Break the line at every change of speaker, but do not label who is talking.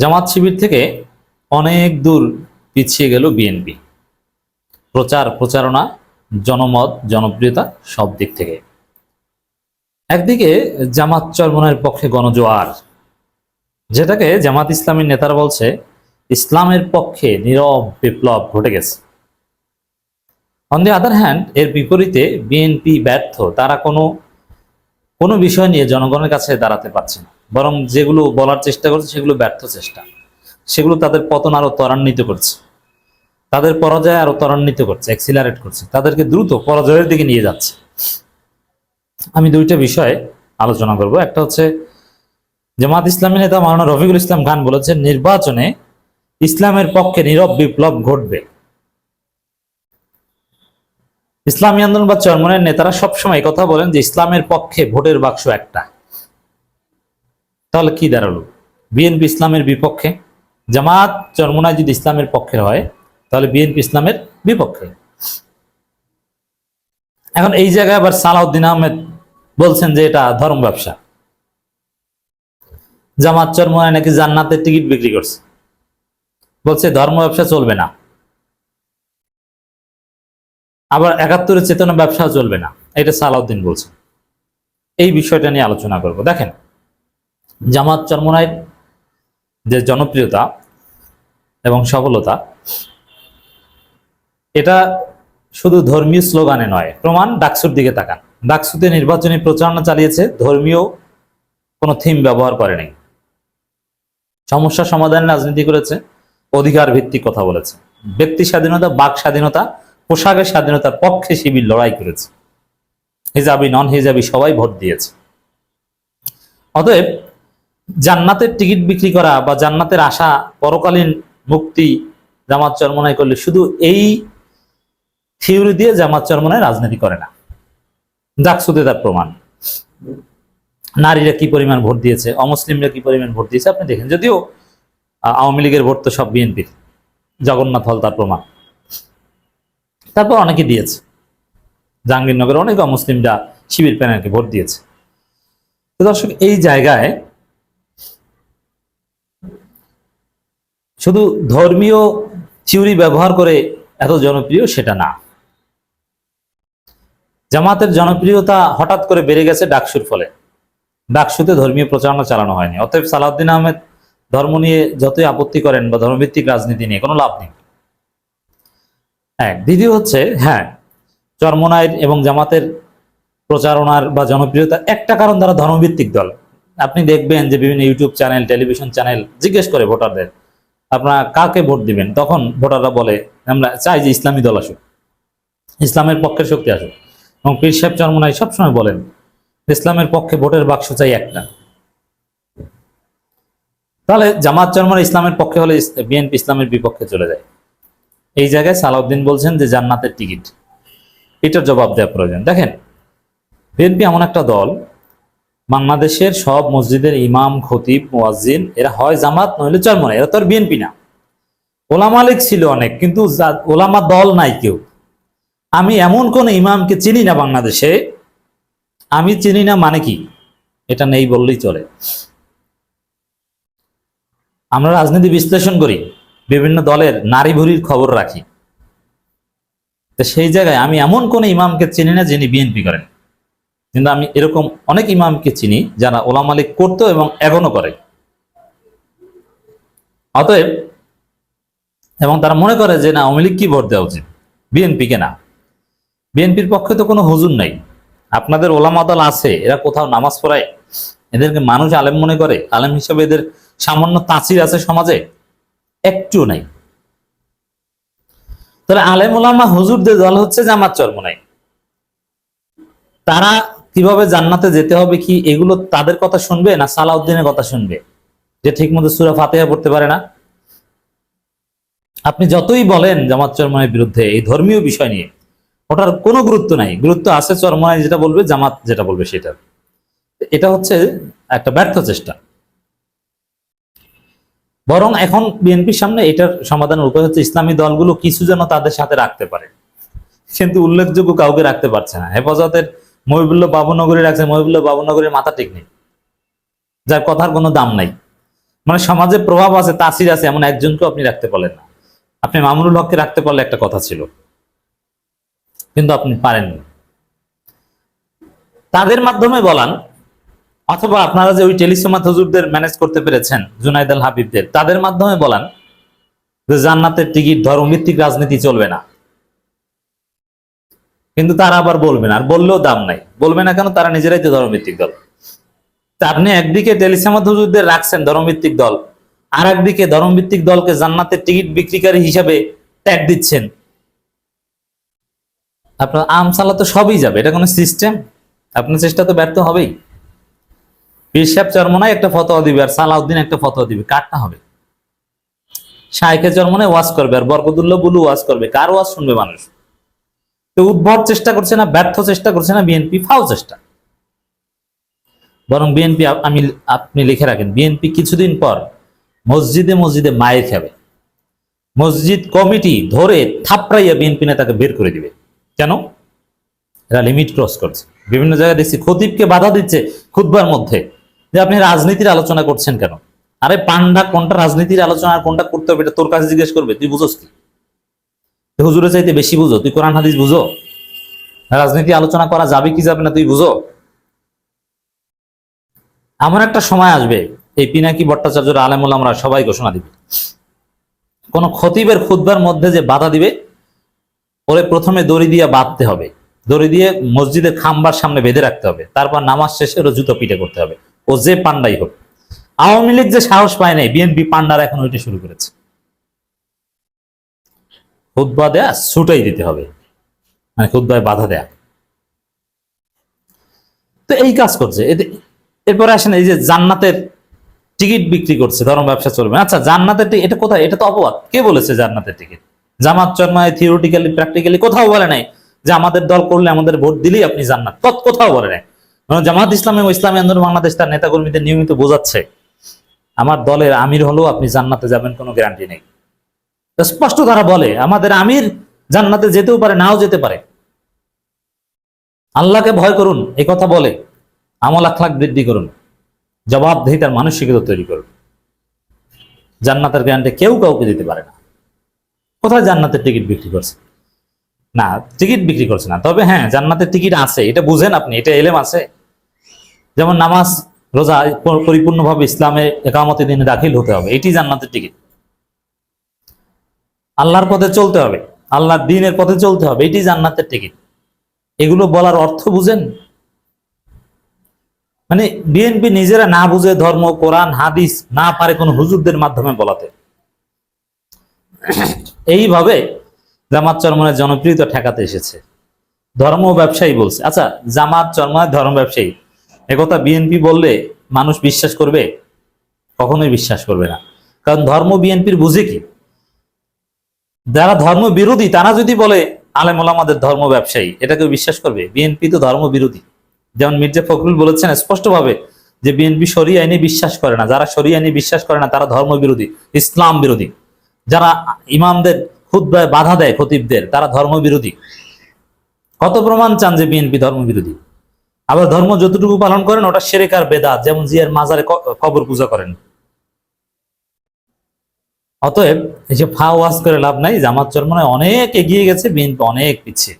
জামাত শিবির থেকে অনেক দূর পিছিয়ে গেল বিএনপি। প্রচার, প্রচারণা, জনমত, জনপ্রিয়তা সব দিক থেকে। একদিকে জামাত চরমনের পক্ষে গণজোয়ার, যেটাকে জামাত ইসলামী নেতারা বলছে, ইসলামের পক্ষে নীরব বিপ্লব ঘটে গেছে। অন দি আদার হ্যান্ড এর বিপরীতে বিএনপি ব্যর্থ, তারা কোনো কোনো বিষয় নিয়ে জনগণের কাছে দাঁড়াতে পারছে না। বরং যেগুলো বলার চেষ্টা করছে সেগুলো ব্যর্থ চেষ্টা। সেগুলো তাদের পতন আরও ত্বরান্বিত করছে। তাদের পরাজয় আরও ত্বরান্বিত করছে অ্যাক্সিলারেট করছে। তাদেরকে দ্রুত পরাজয়ের দিকে নিয়ে যাচ্ছে। আমি দুইটা বিষয়ে আলোচনা করব। একটা হচ্ছে, জামাত ইসলামী নেতা মাওলানা রফিকুল ইসলাম খান বলেছেন, নির্বাচনে ইসলামের পক্ষে নীরব বিপ্লব ঘটবে। ইসলামী আন্দোলন বা চরমনের নেতারা সবসময় কথা বলেন যে, ইসলামের পক্ষে ভোটের বাক্স একটা। তাহলে কি দাঁড়াল? বিএনপি ইসলামের বিপক্ষে, জামাত চরমনায় যদি ইসলামের পক্ষে হয়, তাহলে বিএনপি ইসলামের বিপক্ষে। এখন এই জায়গায় আবার সালাউদ্দিন আহমেদ বলছেন যে এটা ধর্ম ব্যবসা। জামাত চরমনায় নাকি জান্নাতের টিকিট বিক্রি করছে। বলছে ধর্ম ব্যবসা চলবে না। আবার একাত্তরের চেতনা ব্যবসা চলবে না, এটা সালাউদ্দিন বলছে এই বিষয়টা নিয়ে আলোচনা করব। দেখেন জামাত চরমনায় যে জনপ্রিয়তা এবং সফলতা, এটা শুধু ধর্মীয় স্লোগানে নয়, প্রমাণ ডাকসুর দিকে তাকান। ডাকসুতে নির্বাচনী প্রচারণা চালিয়েছে, ধর্মীয় কোনো থিম ব্যবহার করে নাই। সমস্যা সমাধানের রাজনীতি করেছে, অধিকার ভিত্তিক কথা বলেছে। ব্যক্তি স্বাধীনতা, বাক স্বাধীনতা, পোশাকের স্বাধীনতার পক্ষে শিবির লড়াই করেছে। হিজাবি নন হিজাবি সবাই ভোট দিয়েছে। অতএব জান্নাতের টিকিট বিক্রি করা বা জান্নাতের আশা পরকালীন মুক্তি জামাত চরমনায় করলে শুধু এই থিওরি দিয়ে জামাত চরমনায় রাজনীতি করে না। ডাকসুতে তার প্রমাণ। নারীরা কি পরিমাণ ভোট দিয়েছে, অমুসলিমরা কি পরিমাণ ভোট দিয়েছে, আপনি দেখেন। যদিও আওয়ামী লীগের ভোট তো সব বিএনপির। জগন্নাথ হল তার প্রমাণ। তারপর অনেকে দিয়েছে। জাহাঙ্গীরনগরে অনেক অমুসলিমরা শিবির প্যানেলকে ভোট দিয়েছে। দর্শক, এই জায়গায় শুধু ধর্মীয় থিওরি ব্যবহার করে এত জনপ্রিয় সেটা না। জামাতের জনপ্রিয়তা হঠাৎ করে বেড়ে গেছে ডাকসুর ফলে। ডাকসুতে ধর্মীয় প্রচারণা চালানো হয়নি, অতএব সালাউদ্দিন আহমেদ ধর্ম নিয়ে যতই আপত্তি করেন বা ধর্মভিত্তিক রাজনীতি নিয়ে কোনো লাভ নেই। হ্যাঁ দ্বিতীয় হচ্ছে হ্যাঁ চরমনায়ের এবং জামাতের প্রচারণার বা জনপ্রিয়তা একটা কারণ তারা ধর্মভিত্তিক দল। আপনি দেখবেন যে বিভিন্ন ইউটিউব চ্যানেল টেলিভিশন চ্যানেল জিজ্ঞেস করে ভোটারদের, আপনারা কাকে ভোট দিবেন? তখন ভোটাররা বলে, আমরা চাই যে ইসলামী দল আসুক, ইসলামের পক্ষের শক্তি আসুক। এবং পীর সাহেব চরমনাই সবসময় বলেন, ইসলামের পক্ষে ভোটের বাক্স চাই একটা। তাহলে জামাত চরমনা ইসলামের পক্ষে হলে বিএনপি ইসলামের বিপক্ষে চলে যায়। এই জায়গায় সালাউদ্দিন বলছেন যে জান্নাতের টিকিট। এটার জবাব দেওয়া প্রয়োজন। দেখেন, বিএনপি এমন একটা দল বাংলাদেশের সব মসজিদের ইমাম, খতিব, মুয়াজ্জিন, এরা হয় জামাত, নইলে চরমনা এরা তো আর বিএনপি না। ওলামা লীগ ছিল অনেক, কিন্তু ওলামা দল নাই কেউ। আমি এমন কোন ইমামকে চিনি না বাংলাদেশে। আমি চিনি না মানে কি? এটা নেই বললেই চলে। আমরা রাজনীতি বিশ্লেষণ করি, বিভিন্ন দলের নারী ভুরির খবর রাখি। তো সেই জায়গায় আমি এমন কোন ইমামকে চিনি না যিনি বিএনপি করেন। কিন্তু আমি এরকম অনেক ইমামকে চিনি যারা ওলামালিক করতো এবং এখনও করে। অতএব, এবং তারা মনে করে যে না, আওয়ামী লীগ কি ভোট দেওয়া উচিত? বিএনপিকে না? বিএনপির পক্ষে তো কোনো হুজুর নাই। আপনাদের ওলামা দল আছে, এরা কোথাও নামাজ পড়ায়। এদেরকে মানুষ আলেম মনে করে? আলেম হিসেবে এদের সামান্য তাঁচির আছে সমাজে? একটু নাই। তাহলে আলেম ওলামা হুজুরদের দল হচ্ছে জামাত চরমনাই। তারা কীভাবে জান্নাতে যেতে হবে কি, এগুলো তাদের কথা শুনবে না সালাউদ্দিনের কথা শুনবে? যে ঠিক মতো সুরা ফাতেহা পড়তে পারে না। আপনি যতই বলেন জামাত চরমনের বিরুদ্ধে, এই ধর্মীয় বিষয় নিয়ে, ওটার কোনো গুরুত্ব নাই। গুরুত্ব আছে চরমনায় যেটা বলবে, জামাত যেটা বলবে সেটা। এটা হচ্ছে একটা ব্যর্থ চেষ্টা। বরং এখন বিএনপির সামনে এটার সমাধানের উপায় হচ্ছে ইসলামী দলগুলো কিছু যেন তাদের সাথে রাখতে পারে। কিন্তু উল্লেখযোগ্য কাউকে রাখতে পারছে না। হেফাজতের মহিবুল্লাহ বাবুনগরী রাখছে মহিবুল্লাহ বাবুনগরীর মাথা ঠিক নেই। যার কথার কোনো দাম নাই। মানে সমাজে প্রভাব আছে, তাসির আছে, এমন একজনকে আপনি রাখতে পারলেন না। আপনি মামুনুল হককে রাখতে পারলে একটা কথা ছিল। কিন্তু আপনি পারেননি। তাদের মাধ্যমে বলান, অথবা আপনারা যে ওই টেলিসমাত হুজুরদের ম্যানেজ করতে পেরেছেন, জুনাইদ আল হাবিবদের, তাদের মাধ্যমে বলান যে জান্নাতের টিকিট ধর্মভিত্তিক রাজনীতি চলবে না। কিন্তু তারা আবার বলবে না, আর বললেও দাম নাই। বলবে না কেন? তারা নিজেরাই তো ধর্মভিত্তিক দল। তা আপনি একদিকে টেলিসমাত হুজুরদের রাখছেন ধর্মভিত্তিক দল আর একদিকে ধর্মভিত্তিক দলকে জান্নাতের টিকিট বিক্রিকারী হিসাবে ট্যাগ দিচ্ছেন। আপনার আমসালা তো সবই যাবে, এটা কোনো সিস্টেম আপনার চেষ্টা তো ব্যর্থ হবেই। সাহেব চরমনায় একটা ফতোয়া দিবে, আর সালাউদ্দিন একটা ফতোয়া দিবে কারটা হবে? শাইখে চরমনায় ওয়াজ করবে, আর বরকতুল্লাহ বুলু ওয়াজ করবে, কার ওয়াজ শুনবে মানুষ? তো চেষ্টা করছে না, ব্যর্থ চেষ্টা করছে না, বিএনপি ফাও চেষ্টা। বরং বিএনপি আমি আপনি লিখে রাখেন, বিএনপি কিছুদিন পর মসজিদে মসজিদে মায়ের খাবে। মসজিদ কমিটি ধরে থাপড়াইয়া বিএনপি নেতাকে বের করে দিবে। কেন? এরা লিমিট ক্রস করছে। বিভিন্ন জায়গায় দেখছি খতিবকে বাধা দিচ্ছে খুতবার মধ্যে। যে আপনি রাজনীতির আলোচনা করছেন কেন? আরে পান্ডা কোনটা রাজনীতির আলোচনা কোনটা করতে হবে এটা তোর কাছে জিজ্ঞেস করবে, তুই বুঝোস কি? হুজুরে চাইতে বেশি বুঝো। তুই কোরআন, হাদিস বুঝো? রাজনীতি আলোচনা করা যাবে কি যাবে না, তুই বুঝো? এমন একটা সময় আসবে, এই পিনাকি ভট্টাচার্য আলেমুল আমরা সবাই ঘোষণা দিবে। কোন খতিবের খুতবার মধ্যে যে বাধা দিবে, ওরে প্রথমে দড়ি দিয়ে বাঁধতে হবে। দড়ি দিয়ে মসজিদের খাম্বার সামনে বেঁধে রাখতে হবে। তারপর নামাজ শেষে ওরা জুতো পিটে করতে হবে। ও যে পান্ডাই হোক। আওয়ামী লীগ যে সাহস পায় নাই, বিএনপি পান্ডার এখন ওইটা শুরু করেছে। খুদ্া দেয়া, ছুটাই দিতে হবে। মানে খুদ্ায় বাধা দেয়া। তো এই কাজ করছে। এরপরে আসেন, এই যে জান্নাতের টিকিট বিক্রি করছে ধর্ম ব্যবসা চলবে। আচ্ছা জান্নাতের টিকিট এটা কোথায়? এটা তো অপবাদ। কে বলেছে জান্নাতের টিকিট? জামাত চরমায় থিওরিটিক্যালি প্র্যাকটিক্যালি কোথাও বলে নাই যে আমাদের দল করলে আমাদের ভোট দিলেই আপনি জান্নাত। তৎ কোথাও বলে নাই। জামাত ইসলামী ও ইসলামী আন্দোলন বাংলাদেশ তার নেতাকর্মীদের নিয়মিত বোঝাচ্ছে, আমার দলের আমির হলেও আপনি জান্নাতে যাবেন, কোনো গ্যারান্টি নেই। স্পষ্ট তারা বলে, আমাদের আমির জান্নাতে যেতেও পারে, নাও যেতে পারে। আল্লাহকে ভয় করুন এই কথা বলে। আমল আখলাক বৃদ্ধি করুন। জবাবদিহিতার মানসিকতা তৈরি করুন। জান্নাতের গ্যারান্টি কেউ কাউকে দিতে পারে না। কোথায় জান্নাতের টিকিট বিক্রি করছে? না, টিকিট বিক্রি করছে না। তবে হ্যাঁ জান্নাতের টিকিট আছে, এটা বুঝেন আপনি, এটা এলেম আছে। যেমন নামাজ রোজা পরিপূর্ণভাবে ইসলামে একামতে দিনে দাখিল হতে হবে, এটি জান্নাতের টিকিট। আল্লাহর পথে চলতে হবে, আল্লাহর দিনের পথে চলতে হবে, এটি জান্নাতের টিকিট এগুলো বলার অর্থ বুঝেন? মানে বিএনপি নিজেরা না বুঝে ধর্ম, কোরআন, হাদিস না পারে কোন হুজুরদের মাধ্যমে বলাতে। এইভাবে জামাত চরমনের জনপ্রিয়তা ঠেকাতে এসেছে। ধর্ম ব্যবসায়ী বলছে। আচ্ছা জামাত চরমনের ধর্ম ব্যবসায়ী, একথা বিএনপি বললে মানুষ বিশ্বাস করবে? কখনোই বিশ্বাস করবে না। কারণ ধর্ম বিএনপির বুঝে কি? যারা ধর্ম বিরোধী, তারা যদি বলে আলেম ওলামাদের ধর্ম ব্যবসায়ী, এটা কেউ বিশ্বাস করবে? বিএনপি তো ধর্ম বিরোধী। যেমন মির্জা ফখরুল বলেছেন স্পষ্টভাবে যে বিএনপি সরি আইনে বিশ্বাস করে না। যারা সরি আইনে বিশ্বাস করে না, তারা ধর্ম বিরোধী, ইসলাম বিরোধী। যারা ইমামদের খুদ্ায় বাধা দেয় খতিবদের, তারা ধর্ম বিরোধী। কত প্রমাণ চান যে বিএনপি ধর্ম বিরোধী? আবার ধর্ম যতটুকু পালন করেন, ওটা সেরেকার বেদাত, যেমন জিয়ার মাজারে কবর পূজা করেন। অতএব এই যে ফা ওয়াজ করে লাভ নাই, জামাত চরমনে অনেক এগিয়ে গেছে, বিএনপি অনেক পিছিয়ে।